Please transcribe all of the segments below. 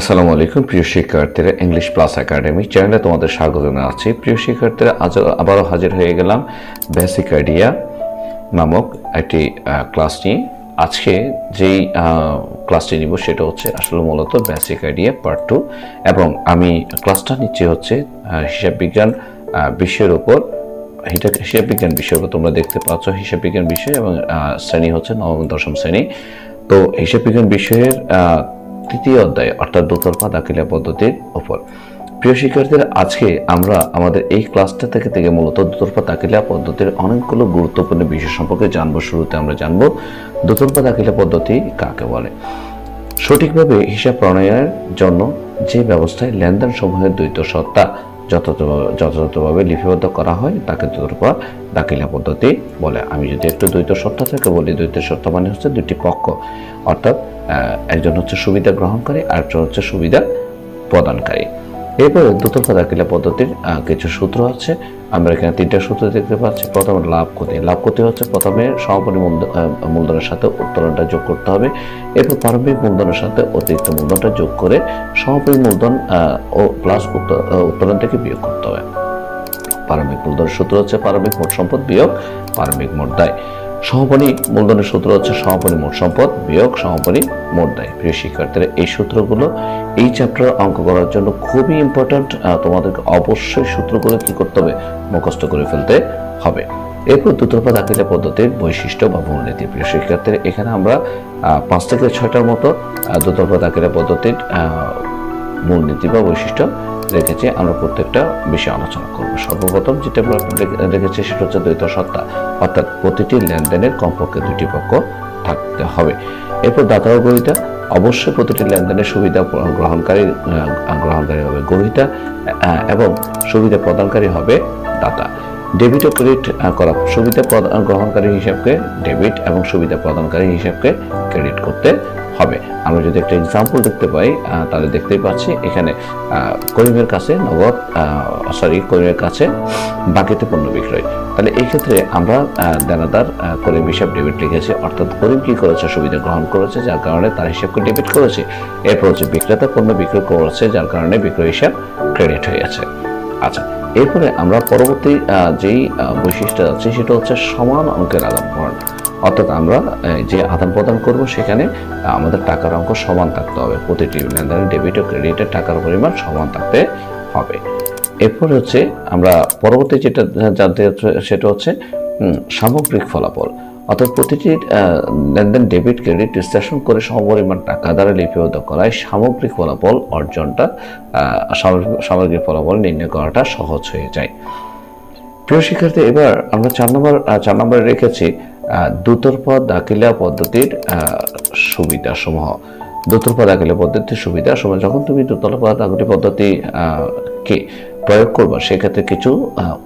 আসসালামু আলাইকুম, প্রিয় শিক্ষার্থীরা ইংলিশ প্লাস একাডেমি চ্যানেলে তোমাদের স্বাগত জানাচ্ছি। প্রিয় শিক্ষার্থীরা, আজ আবারও হাজির হয়ে গেলাম বেসিক আইডিয়া নামক একটি ক্লাস নিয়ে। আজকে যেই ক্লাসটি নিব সেটা হচ্ছে আসলে মূলত বেসিক আইডিয়া পার্ট টু এবং আমি ক্লাসটা নিচ্ছি হচ্ছে হিসাব বিজ্ঞান বিষয়ের উপর। এটা হিসাব বিজ্ঞান বিষয় তোমরা দেখতে পাচ্ছ হিসাব বিজ্ঞান বিষয় এবং শ্রেণি হচ্ছে নবম দশম শ্রেণি। তো হিসাব বিজ্ঞান বিষয়ের তৃতীয় অধ্যায়, অর্থাৎ দোতরফা দাখিলা পদ্ধতির ওপর। প্রিয় শিক্ষার্থীরা, আজকে আমরা আমাদের এই ক্লাসটা থেকে থেকে মূলত দোতরফা দাখিলা পদ্ধতির অনেকগুলো গুরুত্বপূর্ণ বিষয় সম্পর্কে জানব, শুরুতে আমরা জানব দোতরফা দাখিলা পদ্ধতি কাকে বলে। সঠিকভাবে হিসাব প্রণয়নের জন্য যে ব্যবস্থায় লেনদেন সমূহের দ্বৈত সত্তা যথাযথভাবে যথাযথভাবে লিপিবদ্ধ করা হয় তাকে দ্বৈতরূপা দাখিলা পদ্ধতি বলে। আমি যদি একটু দ্বৈত সত্তা থেকে, বলি দ্বৈত সত্তা মানে হচ্ছে দুটি পক্ষ। অর্থাৎ একজন হচ্ছে সুবিধা গ্রহণকারী আর একজন হচ্ছে সুবিধা প্রদানকারী। এরপরে দুতরফা দাখিলা পদ্ধতির কিছু সূত্র আছে। আমরা এখানে তিনটা সূত্র দেখতে পাচ্ছি। প্রথমে লাভ ক্ষতি। লাভ ক্ষতি হচ্ছে প্রথমে সমাপনী মূলধ- মূলধনের সাথে উত্তোলনটা যোগ করতে হবে এরপর প্রারম্ভিক মূলধনের সাথে অতিরিক্ত মূলধনটা যোগ করে সমাপনী মূলধন ও প্লাস উত্তোলন থেকে বিয়োগ করতে হবে। প্রারম্ভিক মূলধনের সূত্র হচ্ছে প্রারম্ভিক মোট সম্পদ বিয়োগ প্রারম্ভিক মোট দায়। সমাপনী মূলধনের সূত্র হচ্ছে সমাপনী মোট সম্পদ বিয়োগ সমাপনী মোট দায়। প্রিয় শিক্ষার্থীরা, এই সূত্রগুলো, এই চ্যাপ্টার অঙ্ক করার জন্য খুবই ইম্পর্ট্যান্ট তোমাদেরকে অবশ্যই সূত্রগুলো কি করতে হবে? মুখস্থ করে ফেলতে হবে। এরপর দুতরফা দাখিলা পদ্ধতির বৈশিষ্ট্য বা মূলনীতি। প্রিয় শিক্ষার্থীরা, এখানে আমরা পাঁচ থেকে ছয়টার মতো দুতরফা দাখিলা পদ্ধতির মূলনীতি বা বৈশিষ্ট্য রেখেছি, আমরা প্রত্যেকটা বিষয়ে আলোচনা করব। সর্বপ্রথম যেটা রেখেছি সেটা হচ্ছে দ্বৈত সত্তা অর্থাৎ প্রতিটি লেনদেনের কমপক্ষে দুটি পক্ষ থাকতে হবে। এরপর দাতা ও গ্রহিতা, অবশ্যই প্রতিটি লেনদেনের সুবিধা গ্রহণকারী গ্রহণকারী হবে গ্রহিতা এবং সুবিধা প্রদানকারী হবে দাতা। ডেবিট ও ক্রেডিট করা, সুবিধা গ্রহণকারী হিসাবকে ডেবিট এবং সুবিধা প্রদানকারী হিসাবকে ক্রেডিট করতে হবে। আমরা যদি একটা এক্সাম্পল দেখতে পাই তাহলে দেখতেই পাচ্ছি এখানে করিমের কাছে নগদ সরি করিমের কাছে বাকিতে পণ্য বিক্রয়। তাহলে এই ক্ষেত্রে আমরা দেনাদার করিম হিসাব ডেবিট লিখেছি। অর্থাৎ করিম কি করেছে? সুবিধা গ্রহণ করেছে, যার কারণে তার হিসাবকে ডেবিট করেছে। এরপর হচ্ছে বিক্রেতা পণ্য বিক্রয় করেছে, যার কারণে বিক্রয় হিসাব ক্রেডিট হয়ে গেছে আচ্ছা এরপরে আমরা পরবর্তী যেই বৈশিষ্ট্য আছে, সেটা হচ্ছে সমান অঙ্কের আদান প্রদান অর্থাৎ আমরা যে আদান প্রদান করব সেখানে আমাদের টাকার অঙ্ক সমান থাকতে হবে। প্রতিটি লেনদেনে ডেবিট ও ক্রেডিটের টাকার পরিমাণ সমান থাকতে হবে। এরপর হচ্ছে আমরা পরবর্তী যেটা জানতে সেটা হচ্ছে সামগ্রিক ফলাফল। অর্থাৎ প্রতিটি লেনদেন ডেবিট ক্রেডিট বিশ্লেষণ করে সমপরিমাণ টাকা দ্বারা লিপিবদ্ধ করায় সামগ্রিক ফলাফল অর্জনটা সামগ্রিক- ফলাফল নির্ণয় করাটা সহজ হয়ে যায়। প্রিয় শিক্ষার্থী, এবার আমরা চার নম্বর চার নম্বরে রেখেছি দুতরফা দাখিলা পদ্ধতির সুবিধা সমূহ দুতরফা দাখিলা পদ্ধতির সুবিধা সমূহ যখন তুমি দুতরফা দাখিলা পদ্ধতি কে প্রয়োগ করবা, সেক্ষেত্রে কিছু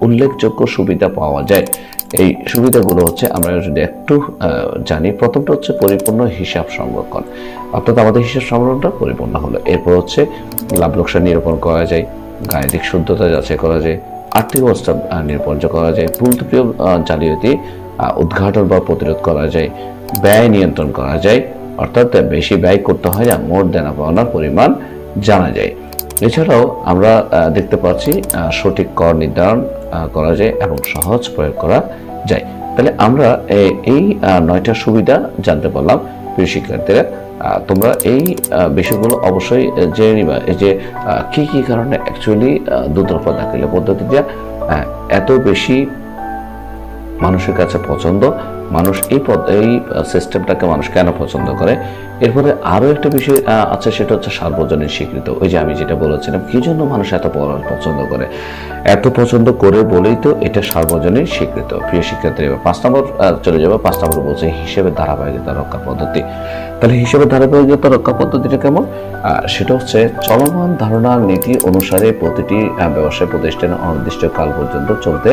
উল্লেখযোগ্য সুবিধা পাওয়া যায়। এই সুবিধাগুলো হচ্ছে আমরা যদি একটু জানি, প্রথমটা হচ্ছে পরিপূর্ণ হিসাব সংরক্ষণ। অর্থাৎ আমাদের হিসাব সংরক্ষণটা পরিপূর্ণ হলো। এরপর হচ্ছে লাভ লোকসান নিরূপণ করা যায়, গাণিতিক শুদ্ধতা যাচাই করা যায়, আর্থিক অবস্থা নির্পর্য করা যায়, ভুল ত্রুটিও জালিয়াতি উদ্ঘাটন বা প্রতিরোধ করা যায়, ব্যয় নিয়ন্ত্রণ করা যায়, অর্থাৎ বেশি ব্যয় করতে হয় না, মোট দেনা পাওনার পরিমাণ জানা যায়। এছাড়াও আমরা দেখতে পাচ্ছি সঠিক কর নির্ধারণ করা যায় এবং সহজ প্রয়োগ করা যায়। তাহলে আমরা এই নয়টা সুবিধা জানতে পারলাম প্রিয় শিক্ষার্থীরা। তোমরা এই বিষয়গুলো অবশ্যই জেনে নিবা, এই যে কি কি কারণে অ্যাকচুয়ালি দুতরফা দাখিলা পদ্ধতিটা এত বেশি মানুষের কাছে পছন্দ, মানুষ এই পদ, এই সিস্টেমটাকে মানুষ কেন পছন্দ করে? এরপরে আরও একটা বিষয় আছে, সেটা হচ্ছে সার্বজনীন স্বীকৃত। ওই যে আমি যেটা বলেছিলাম, কি জন্য মানুষ এত পছন্দ করে? এত পছন্দ করে বলেই তো এটা সার্বজনীন স্বীকৃত। প্রিয় শিক্ষার্থী, এবার পাঁচ নম্বর চলে যাবে। পাঁচ নম্বর বলছে হিসেবে ধারাবাহিকতা রক্ষা পদ্ধতি। তাহলে হিসেবে ধারাবাহিকতা রক্ষা পদ্ধতিটা কেমন? সেটা হচ্ছে চলমান ধারণা নীতি অনুসারে প্রতিটি ব্যবসায়, প্রতিষ্ঠানে অনির্দিষ্ট কাল পর্যন্ত চলতে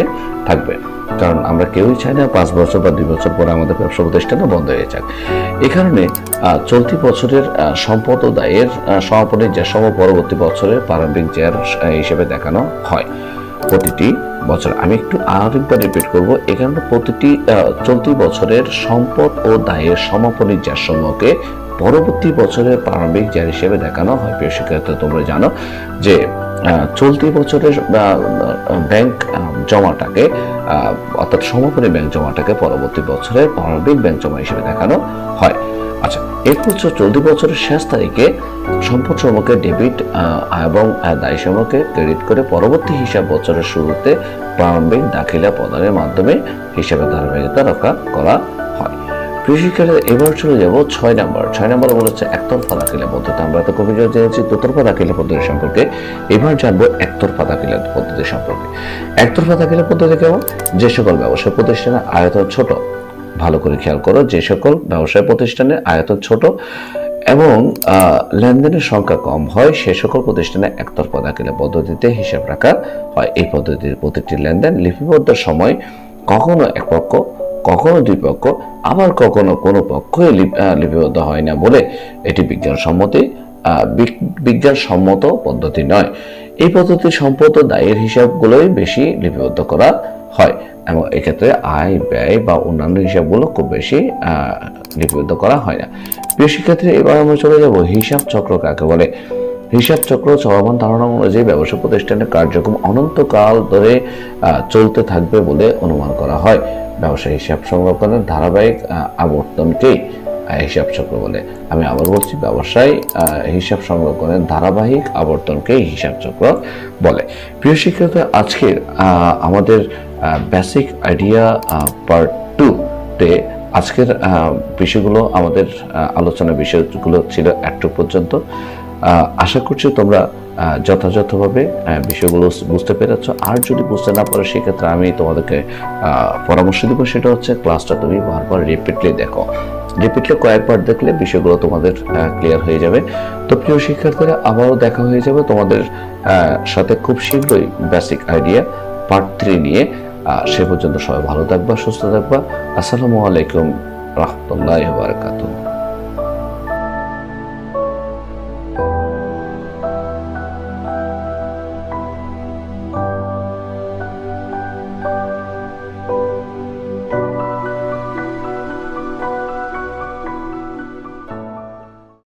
থাকবে। কারণ আমরা কেউই চাই না পাঁচ বছর বা দুই বছর পরে আমাদের ব্যবসা প্রতিষ্ঠানও বন্ধ হয়ে যাক। এই কারণে চলতি বছরের সম্পদ ও দায়ের সমাপনের যে সম পরবর্তী বছরের প্রারম্ভিক জেয়ার হিসেবে দেখানো হয়। প্রতিটি বছর আমি একটু আরেকবার রিপিট করব এখানে প্রতিটি আহ, চলতি বছরের সম্পদ ও দায়ের সমাপনী সমূহকে পরবর্তী বছরের প্রারম্ভিক জ্ঞান হিসেবে দেখানো হয়। প্রিয় শিক্ষার্থী, তোমরা জানো যে চলতি বছরের ব্যাংক জমাটাকে অর্থাৎ সমাপনী ব্যাংক জমাটাকে পরবর্তী বছরের প্রারম্ভিক ব্যাংক জমা হিসেবে দেখানো হয়। আচ্ছা এরপর হচ্ছে চলতি বছরের শেষ তারিখে সম্পদ সমূহকে ডেবিট এবং দায় সমূহকে ক্রেডিট করে পরবর্তী হিসাব বছরের শুরুতে প্রারম্ভিক দাখিলা প্রদানের মাধ্যমে হিসাবে ধারাবাহিকতা রক্ষা করা কৃষিকারের এবার চলে যাব ছয় নম্বর। ছয় নম্বর বলেছে একতরফা দাখিলা পদ্ধতি। আমরা তো কবি জেনেছি দুতরফা দাখিলা পদ্ধতি সম্পর্কে। এবার জানব একতরফা দাখিলা পদ্ধতি সম্পর্কে। একতরফা দাখিলা পদ্ধতি কেমন? যে সকল ব্যবসায় প্রতিষ্ঠানের আয়তন ছোট, ভালো করে খেয়াল করো, যে সকল ব্যবসায় প্রতিষ্ঠানের আয়তন ছোট এবং লেনদেনের সংখ্যা কম হয়, সে সকল প্রতিষ্ঠানে একতরফা দাখিলা পদ্ধতিতে হিসাব রাখা হয়। এই পদ্ধতির প্রতিটি লেনদেন লিপিবদ্ধ সময় কখনো এক পক্ষ কখনো দুই পক্ষ, আবার কখনো কোনো পক্ষই লিপিবদ্ধ হয় না বলে এটি বিজ্ঞানসম্মতি বিজ্ঞানসম্মত পদ্ধতি নয়। এই পদ্ধতির সম্পদ দায়ের হিসাবগুলোই বেশি লিপিবদ্ধ করা হয় এবং এক্ষেত্রে আয় ব্যয় বা অন্যান্য হিসাবগুলো খুব বেশি লিপিবদ্ধ করা হয় না। প্রিয় শিক্ষার্থী এবার আমরা চলে যাব হিসাব চক্র কাকে বলে। হিসাব চক্র চলমান ধারণা অনুযায়ী ব্যবসা প্রতিষ্ঠানের কার্যক্রম অনন্তকাল ধরে চলতে থাকবে বলে অনুমান করা হয়। ব্যবসা হিসাব সংরক্ষণের ধারাবাহিক আবর্তনকেই হিসাব চক্র বলে আমি আবার বলছি ব্যবসায় হিসাব সংরক্ষণের ধারাবাহিক আবর্তনকেই হিসাব চক্র বলে। প্রিয় শিক্ষার্থী আজকের আমাদের বেসিক আইডিয়া পার্ট টু তে আজকের বিষয়গুলো আমাদের আহ, আলোচনার বিষয়গুলো ছিল একটু পর্যন্ত। আশা করছি তোমরা যথাযথভাবে বিষয়গুলো বুঝতে পেরেছ। আর যদি বুঝতে না পারো, সেক্ষেত্রে আমি তোমাদেরকে পরামর্শ দিব। সেটা হচ্ছে ক্লাসটা তুমি বারবার রিপিটলি দেখো। রিপিটলি কয়েকবার দেখলে বিষয়গুলো তোমাদের ক্লিয়ার হয়ে যাবে। তো প্রিয় শিক্ষার্থীরা, আবারও দেখা হয়ে যাবে তোমাদের সাথে খুব শীঘ্রই বেসিক আইডিয়া পার্ট থ্রি নিয়ে। সে পর্যন্ত সবাই ভালো থাকবা, সুস্থ থাকবা। আসসালামু আলাইকুম, রহমতুল্লাহ বারকাতুহ।